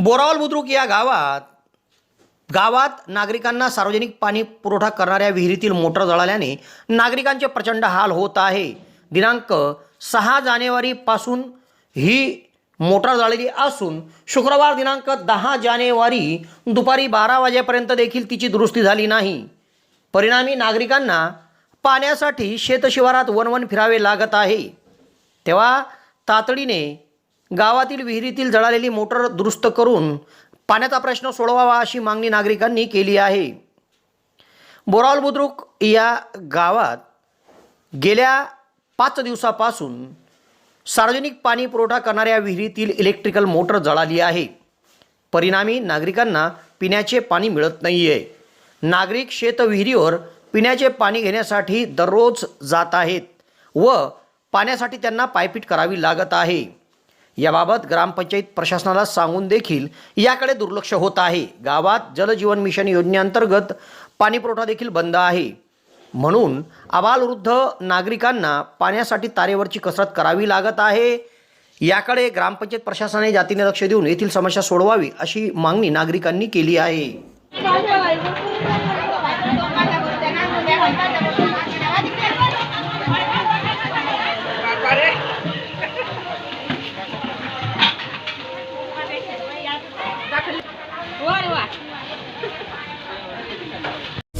बोरावल बुद्रुक या गावात गावात नागरिकांना सार्वजनिक पाणी पुरवठा करणाऱ्या विहिरीतील मोटर जळाल्याने नागरिकांचे प्रचंड हाल होत आहे. दिनांक सहा जानेवारीपासून ही मोटार जळालेली असून शुक्रवार दिनांक दहा जानेवारी दुपारी बारा वाजेपर्यंत देखील तिची दुरुस्ती झाली नाही. परिणामी नागरिकांना पाण्यासाठी शेतशिवारात वनवन फिरावे लागत आहे. तेव्हा तातडीने गावातील विहिरीतील जळालेली मोटर दुरुस्त करून पाण्याचा प्रश्न सोडवावा अशी मागणी नागरिकांनी केली आहे. बोरावल बुद्रुक या गावात गेल्या पाच दिवसापासून सार्वजनिक पाणी पुरवठा करणाऱ्या विहिरीतील इलेक्ट्रिकल मोटर जळाली आहे. परिणामी नागरिकांना पिण्याचे पाणी मिळत नाही आहे नागरिक शेतविहिरीवर पिण्याचे पाणी घेण्यासाठी दररोज जात आहेत व पाण्यासाठी त्यांना पायपीट करावी लागत आहे. याबाबत ग्रामपंचायत प्रशासनाला सांगून देखील याकडे दुर्लक्ष होत आहे. गावात जलजीवन मिशन योजनेअंतर्गत पाणीपुरवठा देखील बंद आहे. म्हणून आबालवृद्ध नागरिकांना पाण्यासाठी तारेवरची कसरत करावी लागत आहे. याकडे ग्रामपंचायत प्रशासनाने जातीने लक्ष देऊन येथील समस्या सोडवावी अशी मागणी नागरिकांनी केली आहे.